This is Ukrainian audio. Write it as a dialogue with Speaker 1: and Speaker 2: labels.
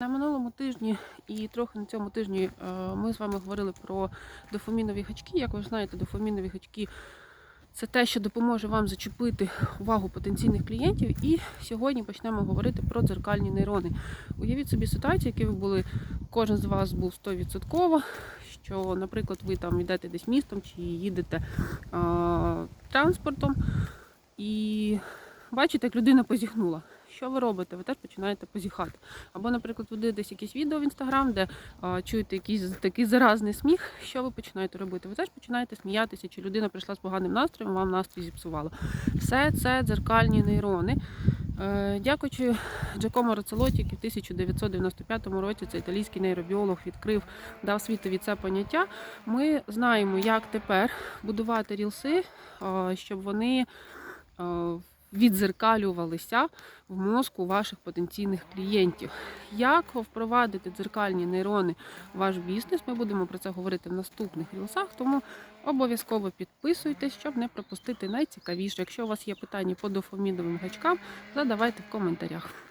Speaker 1: На минулому тижні і трохи на цьому тижні е, ми з вами говорили про дофамінові гачки. Як ви знаєте, дофамінові гачки це те, що допоможе вам зачепити увагу потенційних клієнтів. І сьогодні почнемо говорити про дзеркальні нейрони. Уявіть собі ситуацію, які ви були, кожен з вас був 100%, що, наприклад, ви там йдете десь містом чи їдете е, транспортом і бачите, як людина позіхнула. Що ви робите? Ви теж починаєте позіхати. Або, наприклад, ви дивитесь якесь відео в інстаграм, де а, чуєте якийсь такий заразний сміх. Що ви починаєте робити? Ви теж починаєте сміятися, чи людина прийшла з поганим настроєм, вам настрій зіпсувала. Все це дзеркальні нейрони. Е, Дякуючи Джакомо Роцелоті, який в 1995 році цей італійський нейробіолог відкрив, дав світові це поняття. Ми знаємо, як тепер будувати рілси, щоб вони відзеркалювалися в мозку ваших потенційних клієнтів. Як впровадити дзеркальні нейрони в ваш бізнес? Ми будемо про це говорити в наступних рілсах, тому обов'язково підписуйтесь, щоб не пропустити найцікавіше. Якщо у вас є питання по дофамідовим гачкам, задавайте в коментарях.